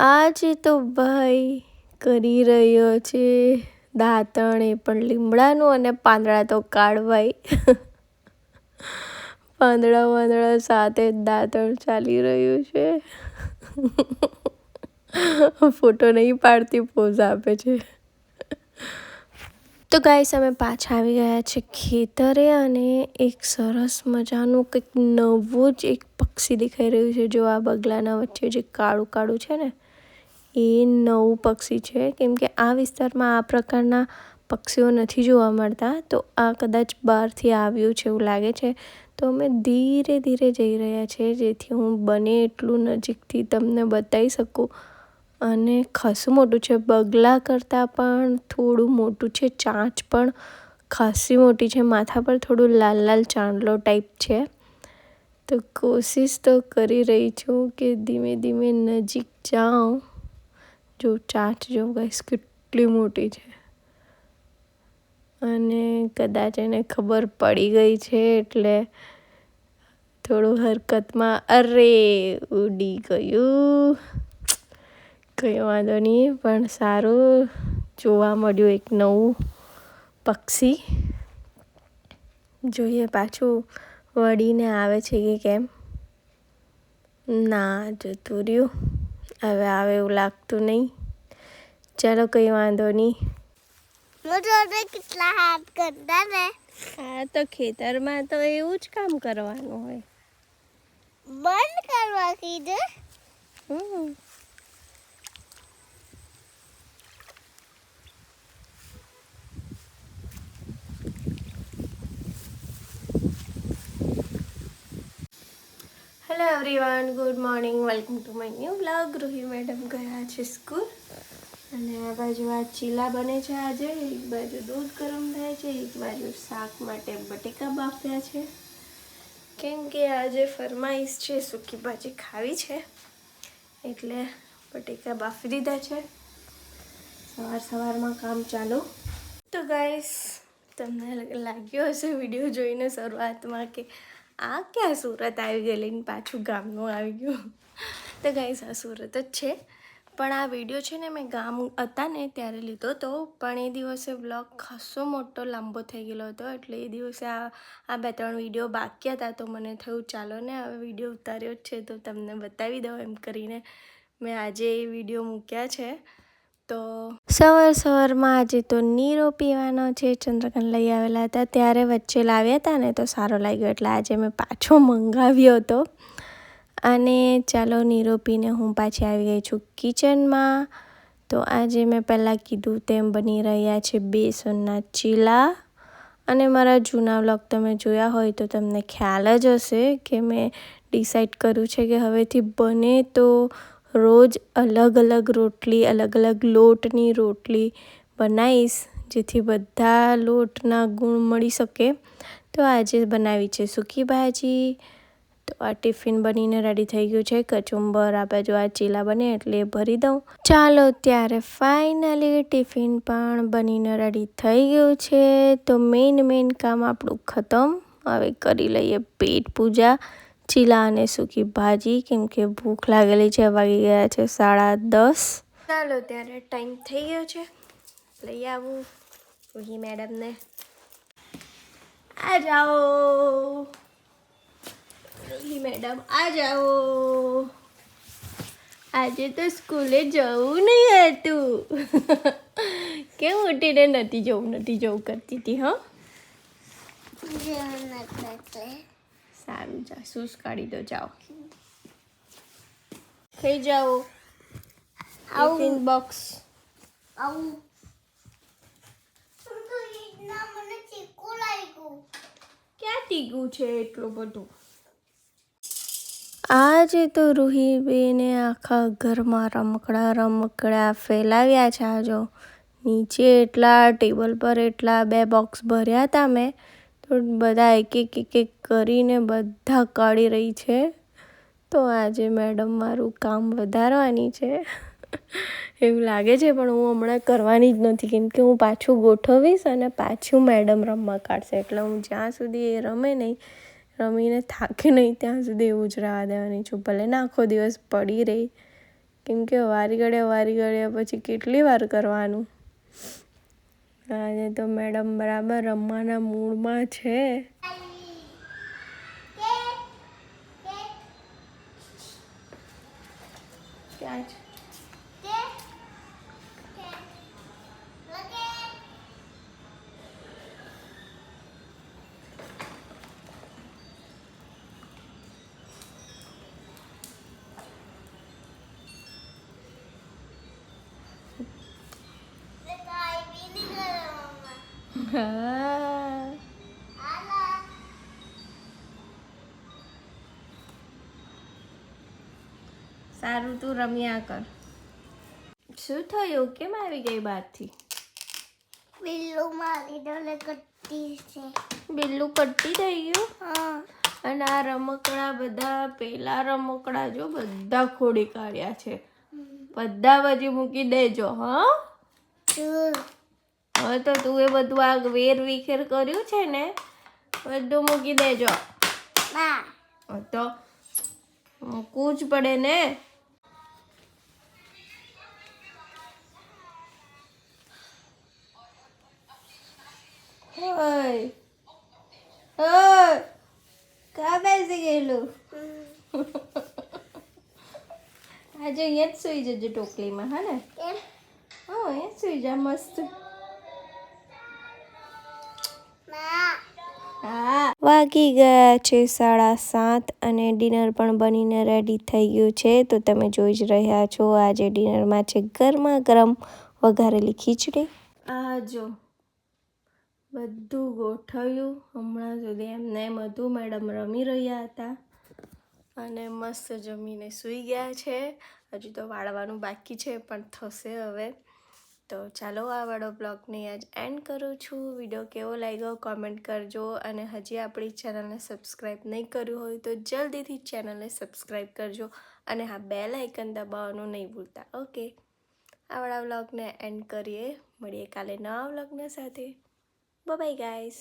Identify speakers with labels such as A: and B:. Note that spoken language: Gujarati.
A: આજે તો ભાઈ કરી રહ્યો છે. દાંતણ એ પણ લીમડાનું અને પાંદડા તો કાઢવાય. પાંદડા વાંદડા સાથે દાંતણ ચાલી રહ્યું છે. ફોટો નહીં પાડતી, પોઝ આપે છે. તો ગાઈસ, અમે પાછા આવી ગયા છે ખેતરે અને એક સરસ મજાનું કંઈક નવું જ એક પક્ષી દેખાઈ રહ્યું છે. જો આ બગલાના વચ્ચે જે કાળું કાળું છે ને એ નવું પક્ષી છે. કેમકે આ વિસ્તારમાં આ પ્રકારના પક્ષીઓ નથી જોવા મળતા. તો આ કદાચ બહારથી આવ્યું છે એવું લાગે છે. તો અમે ધીરે ધીરે જઈ રહ્યા છીએ જેથી હું બને એટલું નજીકથી તમને બતાવી શકું. અને ખાસું મોટું છે. બગલા કરતાં પણ થોડું મોટું છે. ચાંચ પણ ખાસી મોટી છે. માથા પર થોડું લાલ લાલ ચાંદલો ટાઈપ છે. તો કોશિશ તો કરી રહી છું કે ધીમે ધીમે નજીક જાઉં. જો ચાંચ જો ગાઈસ કેટલી મોટી છે. અને કદાચ એને ખબર પડી ગઈ છે એટલે થોડું હરકતમાં અરે ઉડી ગયું. કંઈ વાંધો નહીં, પણ સારું જોવા મળ્યું એક નવું પક્ષી. જોઈએ પાછું વળીને આવે છે કે કેમ. ના જતું રહ્યું. હવે આવે એવું લાગતું નહીં. ચાલો કંઈ વાંધો નહીં.
B: કેટલા હાથ કરતા ને?
A: હા તો ખેતરમાં તો એવું જ કામ કરવાનું હોય.
B: બંધ કરવા કીધું?
A: હમ. Hello everyone good morning welcome to my new blog Roohi madam ગયા છે સ્કૂલ અને આ બાજુ આ ચીલા બને છે આજે. એક બાજુ દૂધ ગરમ થાય છે, એક બાજુ શાક માટે બટેકા બાફ્યા છે. કેમ કે આજે ફરમાઈશ છે, સૂકી ભાજી ખાવી છે. એટલે બટેકા બાફી દીધા છે. સવાર સવારમાં કામ ચાલુ. તો ગાઈસ તમને લાગ્યો હશે વીડિયો જોઈને શરૂઆતમાં કે આ ક્યાં સુરત આવી ગયેલી પાછું ગામનું આવી ગયું. તો ગાઈસ આ સુરત જ છે. પણ આ વીડિયો છે ને મેં ગામ હતા ને ત્યારે લીધો હતો પણ એ દિવસે બ્લોગ ખાસો મોટો લાંબો થઈ ગયેલો હતો. એટલે એ દિવસે આ આ બે ત્રણ વીડિયો બાકી હતા તો મને થયું, ચાલો ને, હવે વીડિયો ઉતાર્યો જ છે તો તમને બતાવી દઉં, એમ કરીને મેં આજે એ વીડિયો મૂક્યા છે. તો સવાર સવારમાં આજે તો નીરો પીવાનો છે. ચંદ્રકાંત લઈ આવેલા હતા. ત્યારે વચ્ચે લાવ્યા હતા ને તો સારો લાગ્યો. એટલે આજે મેં પાછો મંગાવ્યો હતો. અને ચાલો નીરો પીને હું પાછી આવી ગઈ છું કિચનમાં. તો આજે મેં પહેલાં કીધું તેમ બની રહ્યા છે બેસનના ચીલા. અને મારા જૂના વ્લોગ તમે જોયા હોય તો તમને ખ્યાલ જ હશે કે મેં ડિસાઈડ કર્યું છે કે હવેથી બને તો રોજ અલગ અલગ રોટલી, અલગ અલગ લોટની રોટલી બનાવીશ, જેથી બધા લોટના ગુણ મળી શકે. તો આજે બનાવી છે સૂકી ભાજી. તો આ ટિફિન બનીને રેડી થઈ ગયું છે. કચુંબર આ બાજુ આ ચીલા બને એટલે ભરી દઉં. ચાલો ત્યારે ફાઇનલી ટિફિન પણ બનીને રેડી થઈ ગયું છે. તો મેઇન મેઇન કામ આપણું ખતમ. હવે કરી લઈએ પેટ પૂજા. ચીલા અને સૂકી ભાજી કેમ કે ભૂખ લાગેલી છે વાગી ગયા છે સાડા દસ. ચાલો ત્યારે ટાઈમ થઈ ગયો છે. લઈ આવું રૂહી મેડમને. આ જાઓ રૂહી મેડમ આ જાઓ આજે તો સ્કૂલે જવું નહીં હતું. કેમ ઉઠીને નથી જવું નથી જવું કરતી હતી હા? સારું જા શૂઝ કાઢી દો જાઓ. થઈ જાઓ. બોક્સ
B: આવું. લાગ્યું.
A: ક્યાં ટીગું છે એટલું બધું? આજે તો રૂહીબેને આખા ઘરમાં રમકડા રમકડા ફેલાવ્યા છે. આજો નીચે એટલા ટેબલ પર એટલા બે બોક્સ ભર્યા હતા મેં. તો બધા એક એક એક એક કરીને બધા કાઢી રહી છે. તો આજે મેડમ મારું કામ વધારવાની છે. એવું લાગે છે, પણ હું હમણાં કરવાની જ નથી. કેમ કે હું પાછું ગોઠવીશ અને પાછું મેડમ રમવા કાઢશે. એટલે હું જ્યાં સુધી એ રમે નહીં, રમીને થાકે નહીં, ત્યાં સુધી એવું જ રહેવા દેવાની છું. ભલે ને આખો દિવસ પડી રહી. કેમ કે વારી ઘડ્યા વારી ઘડ્યા પછી કેટલી વાર કરવાનું? આજે તો મેડમ બરાબર રમવાના મૂડમાં છે. ક્યાં છે? હા સારું તું રમ્યા કર. શું થયું? કેમ આવી ગઈ બહારથી
B: બિલ્લુ મારી ડોલે કટ્ટી છે.
A: બિલ્લું કટ્ટી થઈ ગયું?
B: હા.
A: અને આ રમકડા બધા પેલા રમકડા જો બધા ખોડી કાઢ્યા છે. બધા પછી મૂકી દેજો હા? હવે તો તું એ બધું આ વેર વિખેર કર્યું છે ને બધું મૂકી દેજો. તો મૂકવું જ પડે ને. કા બેસી ગયેલું? આજે અહીંયા જ સુઈ જજો ટોકલીમાં હા ને? હા અહીંયા સુઈ જા મસ્ત. વાગી ગયા છે સાડા સાત અને ડિનર પણ બનીને રેડી થઈ ગયું છે. તો તમે જોઈ જ રહ્યા છો, આજે ડિનરમાં છે ગરમા ગરમ વઘારેલી ખીચડી. આ જો, બધું ગોઠવ્યું. હમણાં સુધી એમને એમ હતું, મેડમ રમી રહ્યા હતા અને મસ્ત જમીને સૂઈ ગયા છે. હજુ તો વાળવાનું બાકી છે, પણ થશે હવે. તો ચાલો આ વાળો બ્લોગને આજ એન્ડ કરું છું. વીડિયો કેવો લાગ્યો કોમેન્ટ કરજો અને હજી આપણી ચેનલને સબસ્ક્રાઈબ નહીં કર્યું હોય તો જલ્દીથી ચેનલને સબસ્ક્રાઈબ કરજો અને હા બેલ આઇકન દબાવવાનું નહીં ભૂલતા. ઓકે આ વાળા બ્લોગને એન્ડ કરીએ. મળીએ કાલે નવા બ્લોગના સાથે. Bye guys